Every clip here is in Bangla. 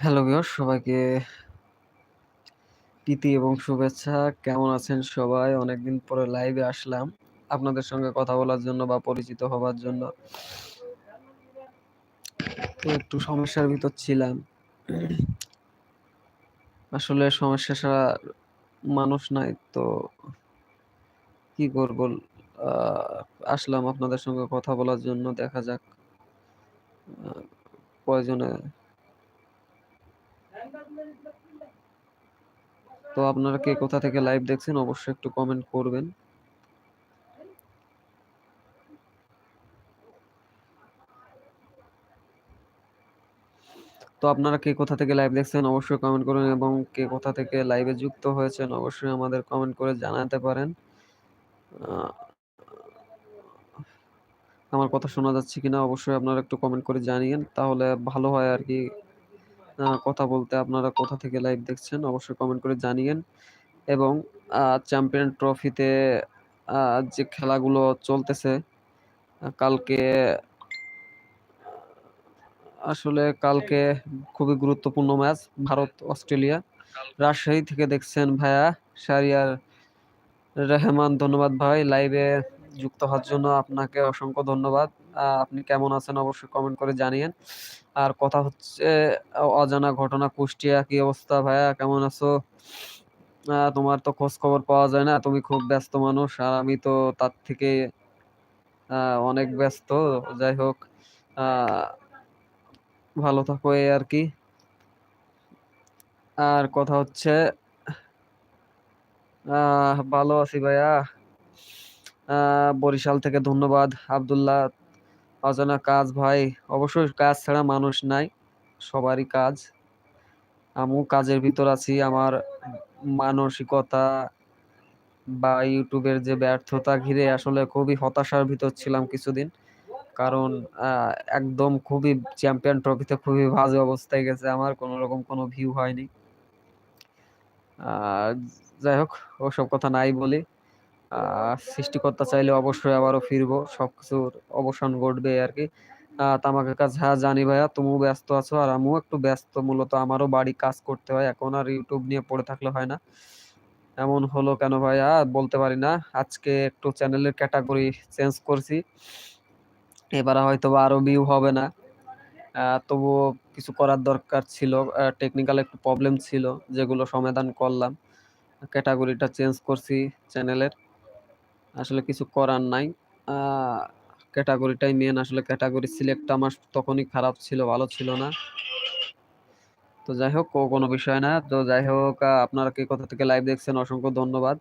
হ্যালো ভিউয়ার্স সবাইকে প্রীতি এবং শুভেচ্ছা। কেমন আছেন সবাই? অনেকদিন পরে লাইভে আসলাম আপনাদের সঙ্গে কথা বলার জন্য বা পরিচিত হবার জন্য। একটু সমস্যার ভিতর ছিলাম। আসলে সমস্যা ছাড়া মানুষ নাই। তো কি করব? আসলাম আপনাদের সঙ্গে কথা বলার জন্য। দেখা যাক প্রয়োজনে তো আপনারা কে কোথা থেকে লাইভ দেখছেন, অবশ্যই একটু কমেন্ট করবেন। তো আপনারা কে কোথা থেকে লাইভ দেখছেন, অবশ্যই কমেন্ট করুন এবং কে কোথা থেকে লাইভে যুক্ত হয়েছেন, অবশ্যই আমাদের কমেন্ট করে জানাতে পারেন। আমার কথা শোনা যাচ্ছে কিনা, অবশ্যই আপনারা একটু কমেন্ট করে জানিয়েন। তাহলে ভালো হয় আরকি। আ কথা বলতে আপনারা কোথা থেকে লাইভ দেখছেন, অবশ্যই কমেন্ট করে জানিয়েন। এবং চ্যাম্পিয়ন ট্রফিতে যে খেলাগুলো চলতেছে কালকে, আসলে কালকে খুবই গুরুত্বপূর্ণ ম্যাচ ভারত-অস্ট্রেলিয়া। রাজশাহী থেকে দেখছেন ভাইয়া শাহরিয়ার রেহমান, ধন্যবাদ ভাই লাইভে যুক্ত হওয়ার জন্য আপনাকে অসংখ্য ধন্যবাদ। আপনি কেমন আছেন, অবশ্যই কমেন্ট করে জানিয়েন। আর কথা হচ্ছে অজানা ঘটনা, কুষ্টিয়া কি অবস্থা ভাইয়া কেমন আছো? তোমার তো খোঁজ খবর পাওয়া যায় না। তুমি খুব ব্যস্ত মানুষ। আর আমি তো তার থেকে অনেক ব্যস্ত। যাই হোক ভালো থাকো এই আর কি আর কথা হচ্ছে ভালো আছি ভাইয়া। বরিশাল থেকে ধন্যবাদ, আব্দুল্লাহ। অজানা কাজ ভাই। অবশ্যই কাজ ছাড়া মানুষ নাই। সবারই কাজ। আমিও কাজের ভিতর আছি। আমার মানসিকতা বা ইউটিউবের যে ব্যর্থতা ঘিরে আসলে খুবই হতাশার ভিতর ছিলাম কিছুদিন। কারণ একদম খুবই চ্যাম্পিয়ন ট্রফিতে খুবই বাজে অবস্থায় গেছে, আমার। কোনরকম কোনো ভিউ হয়নি। যাই হোক, ওসব কথা নাই বলি। সৃষ্টিকর্তা চাইলে অবশ্যই আবারও ফিরবো। সবকিছুর অবসান ঘটবে আর কি তামাকের কাজ হ্যাঁ জানি ভাইয়া, তুমিও ব্যস্ত আছো আর আমিও একটু ব্যস্ত মূলত আমারও বাড়ি কাজ করতে হয়। এখন আর ইউটিউব নিয়ে পড়ে থাকলে হয় না। এমন হলো কেন ভাইয়া বলতে পারি না। আজকে একটু চ্যানেলের ক্যাটাগরি চেঞ্জ করছি। এবার হয়তোবা আরও ভিউ হবে না। তবুও কিছু করার দরকার ছিল। টেকনিক্যাল একটু প্রবলেম ছিল, যেগুলো সমাধান করলাম। ক্যাটাগরিটা চেঞ্জ করছি চ্যানেলের। আসলে কিছু করার নাই। ক্যাটেগরিটাই মেইন আসলে ক্যাটেগরি সিলেক্টটা আমার তখনই খারাপ ছিল, ভালো ছিল না। তো যাই হোক কোনো বিষয় না। তো যাই হোক আপনারা কে কোথা থেকে লাইভ দেখছেন অসংখ্য ধন্যবাদ।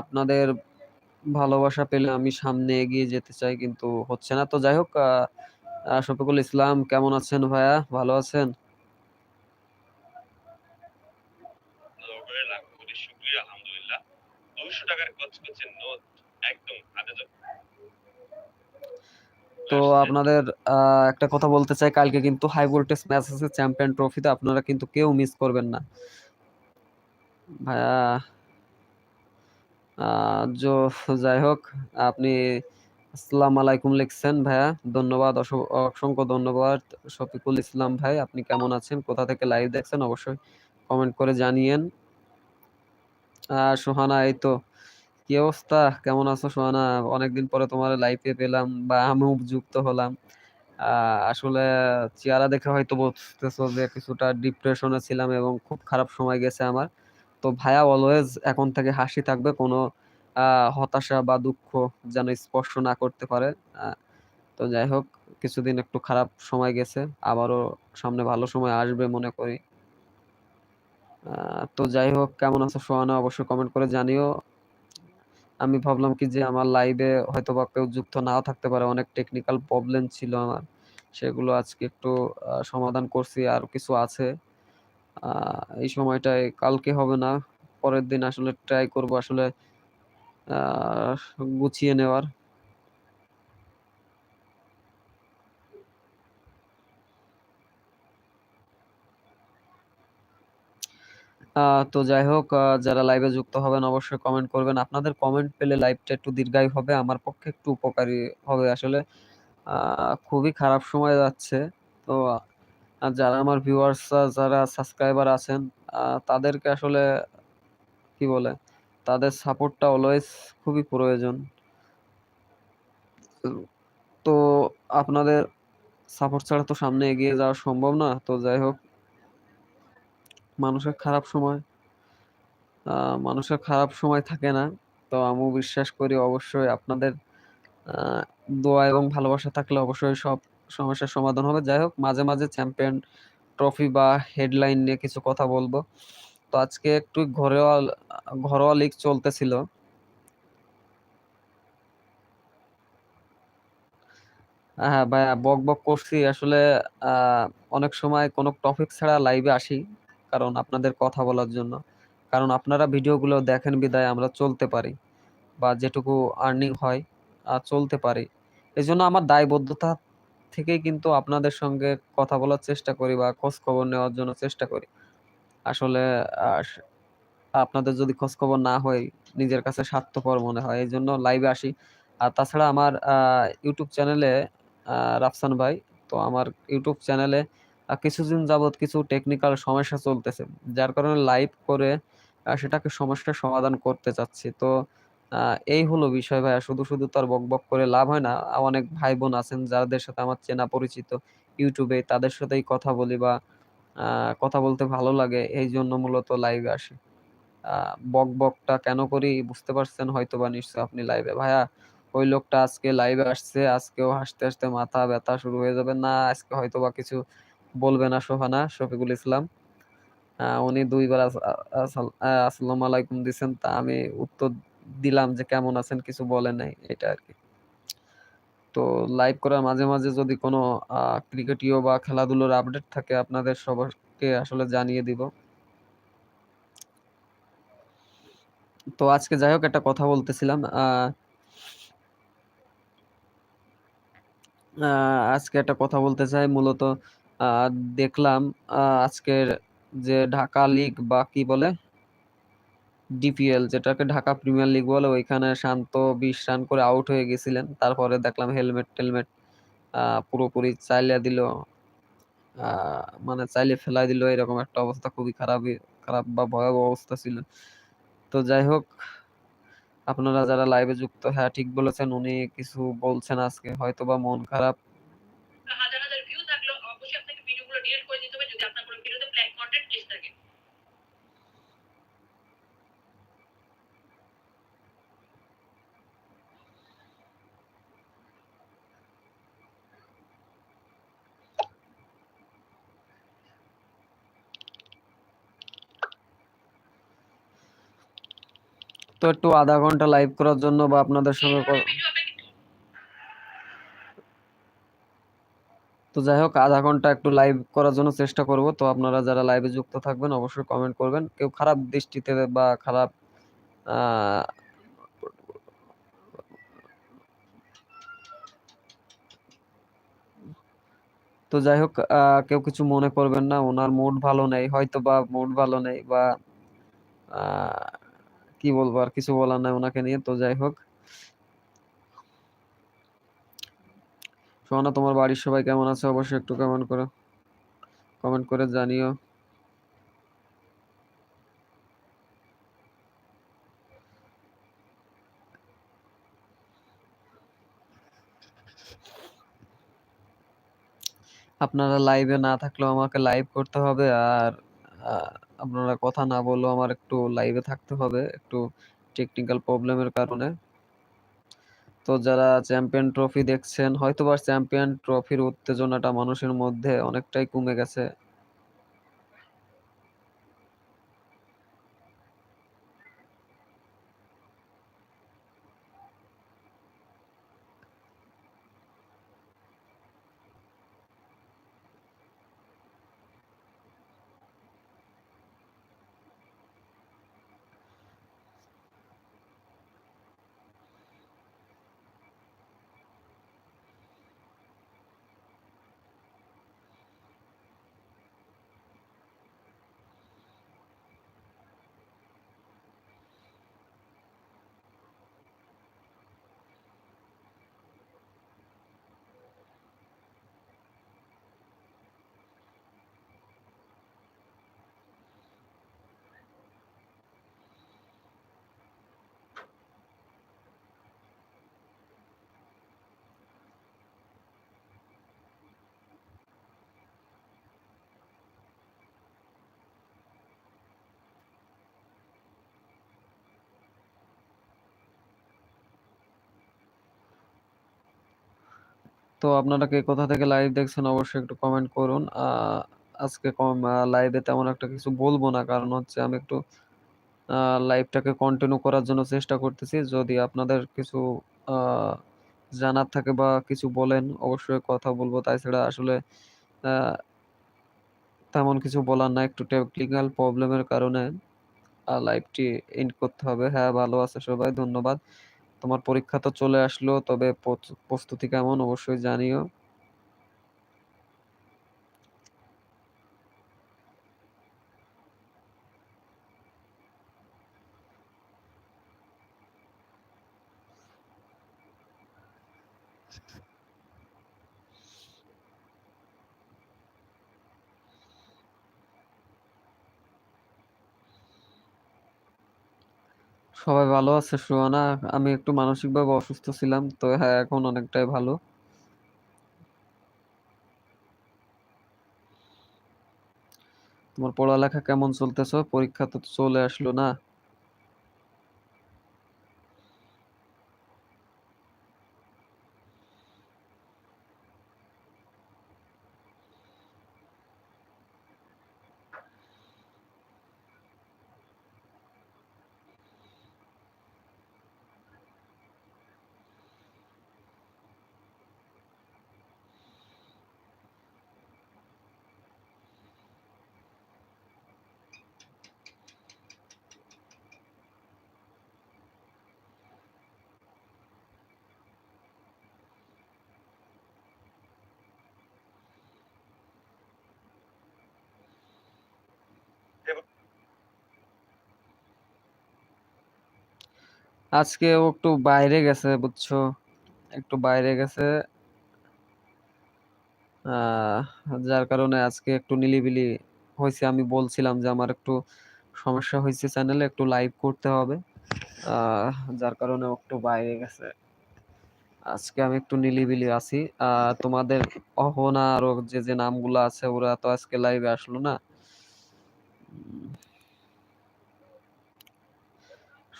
আপনাদের ভালোবাসা পেলে আমি সামনে এগিয়ে যেতে চাই কিন্তু হচ্ছে না। তো যাই হোক শফিকুল ইসলাম কেমন আছেন ভাইয়া? ভালো আছেন? দোয়া তো আপনাদের একটা কথা বলতে চাই কালকে কিন্তু হাই ভোল্টেজ ম্যাচ আছে চ্যাম্পিয়ন ট্রফিতে আপনারা কিন্তু কেউ মিস করবেন না। ভাইয়া জো যাই হোক আপনি আসসালাম আলাইকুম লিখছেন ভাইয়া। ধন্যবাদ অস অসংখ্য ধন্যবাদ শফিকুল ইসলাম ভাই। আপনি কেমন আছেন? কোথা থেকে লাইভ দেখছেন অবশ্যই কমেন্ট করে জানিয়েন। আ সোহানা এই তো। কি অবস্থা? কেমন আছো সোহানা? অনেকদিন পরে তোমার লাইফে পেলাম বা আমিও যুক্ত হলাম। আসলে চেহারা দেখে হয়তো বুঝতেছো যে কিছুটা ডিপ্রেশনে ছিলাম এবং খুব খারাপ সময় গেছে আমার। তো ভাইয়া অলওয়েজ এখন থেকে হাসি থাকবে। কোনো হতাশা বা দুঃখ যেন স্পর্শ না করতে পারে। তো যাই হোক, কিছুদিন একটু খারাপ সময় গেছে। আবারও সামনে ভালো সময় আসবে মনে করি। তো যাই হোক, কেমন আছো সোহানা অবশ্যই কমেন্ট করে জানিও। আমি ভাবলাম কি যে আমার লাইভে হয়তো বা কেউ যুক্ত নাও থাকতে পারে। অনেক টেকনিক্যাল প্রবলেম ছিল আমার। সেগুলো আজকে একটু সমাধান করছি। আর কিছু আছে। এই সময়টায় কালকে হবে না। পরের দিন আসলে ট্রাই করব আসলে গুছিয়ে নেওয়ার। তো যাই হোক যারা লাইভে যুক্ত হবেন অবশ্যই কমেন্ট করবেন। আপনাদের কমেন্ট পেলে লাইভটা একটু দীর্ঘায়ু হবে। আমার পক্ষে একটু উপকারী হবে আসলে। খুবই খারাপ সময় যাচ্ছে। তো যারা আমার ভিউয়ার্স যারা সাবস্ক্রাইবার আছেন তাদেরকে আসলে, কি বলে, তাদের সাপোর্টটা অলওয়েজ খুবই প্রয়োজন তো, আপনাদের সাপোর্ট ছাড়া তো সামনে এগিয়ে যাওয়া সম্ভব না তো যাই হোক মানুষের খারাপ সময়। মানুষের খারাপ সময় থাকে না। তো আমিও বিশ্বাস করি অবশ্যই আপনাদের দোয়া এবং ভালোবাসা থাকলে অবশ্যই সব সমস্যার সমাধান হবে। যাই হোক, মাঝে মাঝে চ্যাম্পিয়ন ট্রফি বা হেডলাইন নিয়ে কিছু কথা বলব। তো আজকে একটু ঘরোয়া ঘরোয়া লিগ চলতেছিল। হ্যাঁ ভাইয়া বক বক করছি। আসলে অনেক সময় কোনো টপিক ছাড়া লাইভে আসি। কারণ আপনাদের কথা বলার জন্য। কারণ আপনারা ভিডিওগুলো দেখেন বিদায় আমরা চলতে পারি বা যেটুকু আর্নিং হয় চলতে পারি। এই জন্য আমার দায়বদ্ধতা থেকেই কিন্তু আপনাদের সঙ্গে কথা বলার চেষ্টা করি বা খোঁজ খবর নেওয়ার জন্য চেষ্টা করি। আসলে আপনাদের যদি খোঁজ খবর না হয়, নিজের কাছে স্বার্থপর মনে হয় এই জন্য লাইভে আসি। আর তাছাড়া আমার ইউটিউব চ্যানেলে রাফসান ভাই, তো আমার ইউটিউব চ্যানেলে কিছুদিন যাবত কিছু টেকনিক্যাল সমস্যা চলতেছে, যার কারণে লাইভ করে সেটাকে সমস্যার সমাধান করতে চাচ্ছি। তো এই হলো বিষয় ভাইয়া। শুধু শুধু তো আর বক বক করে লাভ হয় না। অনেক ভাই বোন আছেন যাদের সাথে আমার চেনা পরিচিত ইউটিউবে, তাদের সাথেই কথা বলি বা কথা বলতে ভালো লাগে। এই জন্য মূলত লাইভে আসি। বক, বকটা কেন করি বুঝতে পারছেন হয়তো বা নিশ্চয় আপনি লাইভে ভাইয়া, ওই লোকটা আজকে লাইভে আসছে, আজকেও হাসতে হাসতে মাথা ব্যথা শুরু হয়ে যাবে। না, আজকে হয়তো বা কিছু বলবে না সোহানা শফিকুল ইসলাম। উনি দুইবার আসসালামু আলাইকুম দিছেন তা আমি উত্তর দিলাম যে কেমন আছেন কিছু বলে নাই এটা আর কি। তো লাইভ করার মাঝে মাঝে যদি কোনো ক্রিকেটীয় বা খেলাধুলোর আপডেট থাকে আপনাদের সবাইকে আসলে জানিয়ে দিব। তো আজকে যাই হোক একটা কথা বলতেছিলাম আজকে একটা কথা বলতে চাই মূলত আহ, দেখলাম আজকের যে ঢাকা লিগ বা কি বলে? ডিপিএল যেটাকে ঢাকা প্রিমিয়ার লিগ বলে, ওইখানে শান্ত বিশ রান করে আউট হয়ে গেছিলেন। তারপরে দেখলাম হেলমেট টেলমেট পুরোপুরি চাইলে দিল মানে চাইলে ফেলাই দিল, এরকম একটা অবস্থা, খুবই খারাপ খারাপ বা ভয়াবহ অবস্থা ছিল। তো যাই হোক, আপনারা যারা লাইভে যুক্ত হ্যাঁ ঠিক বলেছেন, উনি কিছু বলছেন আজকে হয়তো বা মন খারাপ হাজার হাজার ভিউ থাকলেও অবশ্যই আপনাকে ভিডিওগুলো ডিলিট করে দিতে হবে যদি আপনার কোনো ভিডিওতে ব্ল্যাক কন্টেন্ট এসে থাকে। তো একটু আধা ঘণ্টা লাইভ করার জন্য বা আপনাদের সঙ্গে ক- ভিডিও আপনাকে তো যাই হোক, আধা ঘণ্টা একটু লাইভ করার জন্য চেষ্টা করব। তো আপনারা যারা লাইভে যুক্ত থাকবেন, অবশ্যই কমেন্ট করবেন। কেউ খারাপ দৃষ্টিতে বা খারাপ তো যাই হোক কেউ কিছু মনে করবেন না, ওনার মুড ভালো নেই, হয়তো বা মুড ভালো নেই বা কি বলব আর কিছু বলার নাই ওনাকে নিয়ে। তো যাই হোক সোহানা, তোমার বাড়ির সবাই কেমন আছে? অবশ্যই একটু কমেন্ট করো। কমেন্ট করে জানিও। আপনারা লাইভে না থাকলেও আমাকে লাইভ করতে হবে আর আপনারা কথা না বললেও আমার একটু লাইভে থাকতে হবে, একটু টেকনিক্যাল প্রবলেমের কারণে। তো যারা চ্যাম্পিয়ন ট্রফি দেখছেন হয়তোবা চ্যাম্পিয়ন ট্রফির উত্তেজনাটা মানুষের মধ্যে অনেকটাই কমে গেছে। তো আপনারা কে কোথা থেকে লাইভ দেখছেন অবশ্যই একটু কমেন্ট করুন। আজকে কম লাইভে তেমন একটা কিছু বলব না, কারণ হচ্ছে আমি একটু লাইভটাকে কন্টিনিউ করার জন্য চেষ্টা করতেছি। যদি আপনাদের কিছু জানার থাকে বা কিছু বলেন, অবশ্যই কথা বলব। তাছাড়া আসলে তেমন কিছু বলার না। একটু টেকনিক্যাল প্রবলেমের কারণে লাইভটি এন্ড করতে হবে। হ্যাঁ ভালো আছে সবাই, ধন্যবাদ। তোমার পরীক্ষা তো চলে আসলো তবে প্রস্তুতি কেমন? অবশ্যই জানিও। সবাই ভালো আছে, সুহানা। আমি একটু মানসিকভাবে অসুস্থ ছিলাম, তো হ্যাঁ এখন অনেকটাই ভালো। তোমার পড়ালেখা কেমন চলতেছে? পরীক্ষা তো চলে আসলো না? আজকে ও একটু বাইরে গেছে, বুঝছ? একটু বাইরে গেছে। যার কারণে আজকে একটু নিলিবিলি হয়েছে। আমি বলছিলাম যে আমার একটু সমস্যা হয়েছে চ্যানেলে একটু লাইভ করতে হবে। যার কারণে একটু বাইরে গেছে। আজকে আমি একটু নিলিবিলি আছি। তোমাদের অহনা আরও যে যে নামগুলো আছে, ওরা তো আজকে লাইভে আসলো না।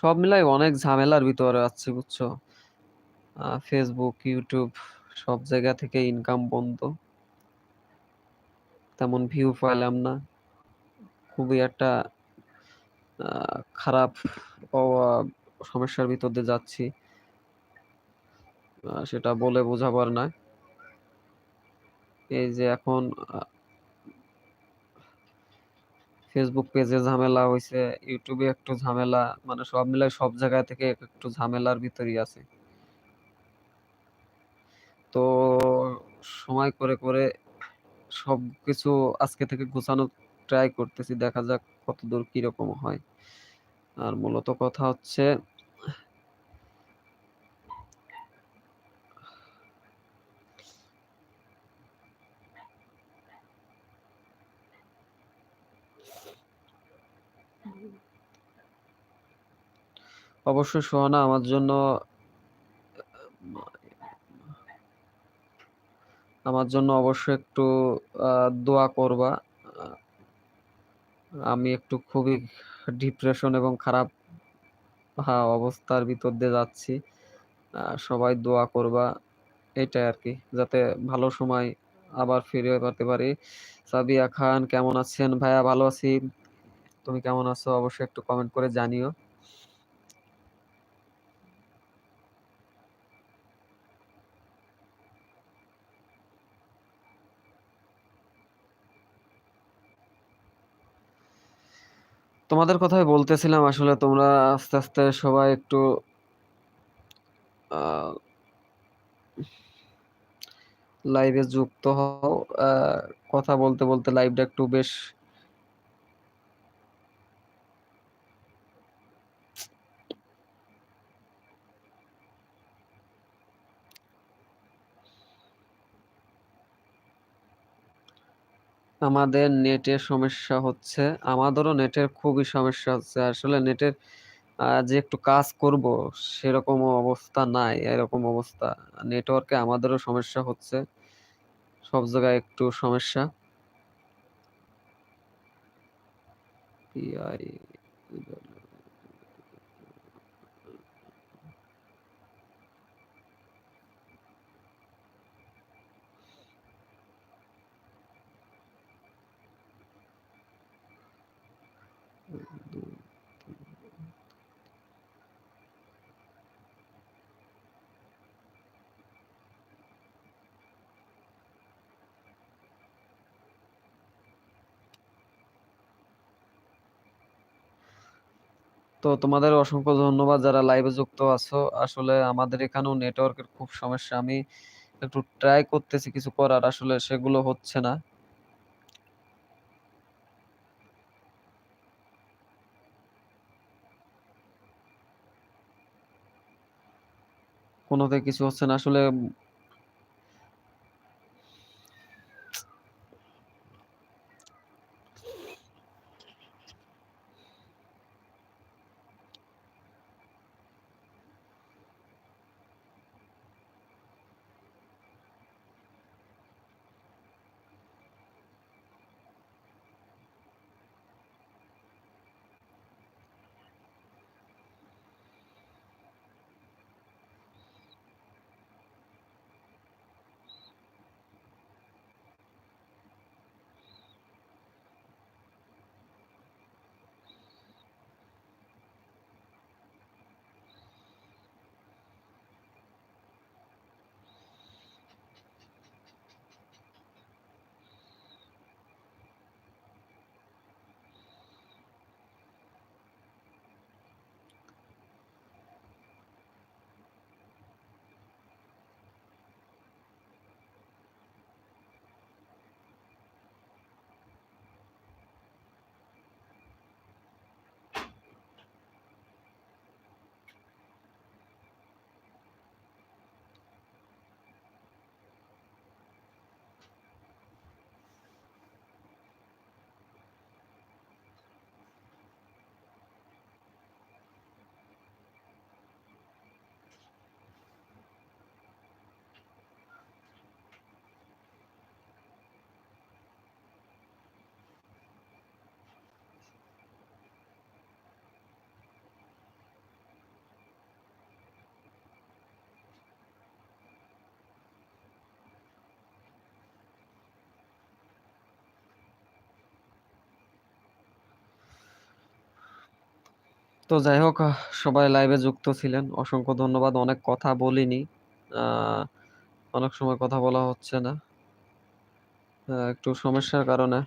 সব মিলাই অনেক ঝামেলার ভিতরে আছি, বুঝছ? ফেসবুক ইউটিউব সব জায়গা থেকে ইনকাম বন্ধ। তেমন ভিউ পাইলাম না। খুবই একটা খারাপ সমস্যার ভিতর দিয়ে যাচ্ছি। সেটা বলে বোঝাবার না এই যে এখন ফেসবুক পেজে ঝামেলা হয়েছে ইউটিউবে একটু ঝামেলা মানে সব মিলাই সব জায়গা থেকে একটু ঝামেলার ভিতরই আছে। তো সময় করে করে সব কিছু আজকে থেকে গোছানো ট্রাই করতেছি, দেখা যাক কতদূর কীরকম হয়। আর মূলত কথা হচ্ছে অবশ্যই সোহানা, আমার জন্য আমার জন্য অবশ্যই একটু দোয়া করবা। আমি একটু খুবই ডিপ্রেশন এবং খারাপ অবস্থার ভিতর দিয়ে যাচ্ছি। সবাই দোয়া করবা, এটাই আর কি, যাতে ভালো সময় আবার ফিরে পেতে পারি। সাবিয়া খান, কেমন আছেন? ভাইয়া ভালো আছি। তুমি কেমন আছো? অবশ্যই একটু কমেন্ট করে জানিও। তোমাদের কথাই বলতেছিলাম, আসলে তোমরা আস্তে আস্তে সবাই একটু লাইভে যুক্ত হও। কথা বলতে বলতে লাইভটা একটু বেশ আমাদের নেটের সমস্যা হচ্ছে, আমাদেরও নেটের খুবই সমস্যা হচ্ছে। আসলে নেটের যে একটু কাজ করব সেরকম অবস্থা নাই, এরকম অবস্থা। নেটওয়ার্কে আমাদেরও সমস্যা হচ্ছে, সব জায়গায় একটু সমস্যা। পিআই তো তোমাদের অসংখ্য ধন্যবাদ যারা লাইভে যুক্ত আছো। আসলে আমাদের এখানেও নেটওয়ার্কের খুব সমস্যা। আমি একটু ট্রাই করতেছি কিছু করার, আসলে সেগুলো হচ্ছে না। কোনোতে কিছু হচ্ছে না। আসলে তো যাই হোক সবাই লাইভে যুক্ত ছিলেন। অসংখ্য ধন্যবাদ, অনেক কথা বলিনি। অনেক সময় কথা বলা হচ্ছে না। একটু সমস্যার কারণে।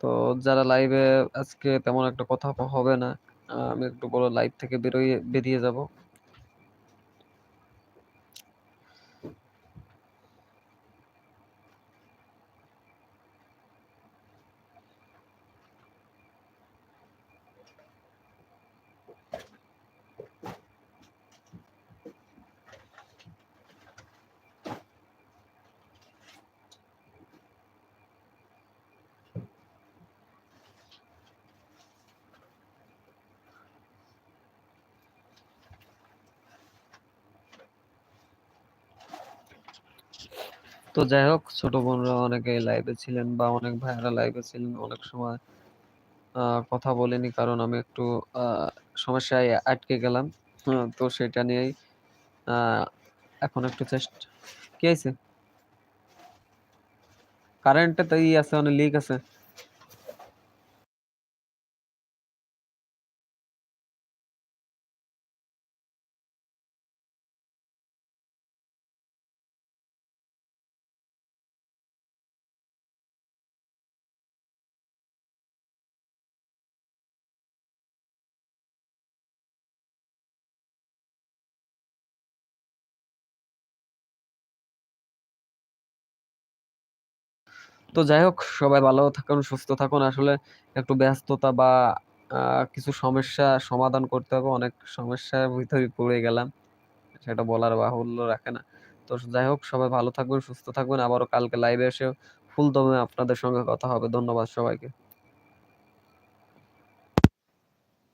তো যারা লাইভে আজকে তেমন একটা কথা হবে না আমি একটু বড় লাইভ থেকে বেরোয় বেরিয়ে যাব। তো যাই হোক ছোট বোনরা অনেকে লাইভে ছিলেন বা অনেক ভাইয়েরা লাইভে ছিলেন, অনেক সময় কথা বলিনি কারণ আমি একটু সমস্যায় আটকে গেলাম। তো সেটা নিয়েই এখন একটু চেষ্টা কি আছে কারেন্টে তো ই আছে, অনেক লিক আছে। তো যাই হোক, সবাই ভালো থাকুন, সুস্থ থাকুন। আসলে একটু ব্যস্ততা বা কিছু সমস্যা সমাধান করতে হবে। অনেক সমস্যার ভিতরে পড়ে গেলাম। সেটা বলার বাহুল্য রাখে না। তো যাই হোক, সবাই ভালো থাকবেন, সুস্থ থাকবেন। আবারও কালকে লাইভে এসে ফুল দমে আপনাদের সঙ্গে কথা হবে। ধন্যবাদ সবাইকে।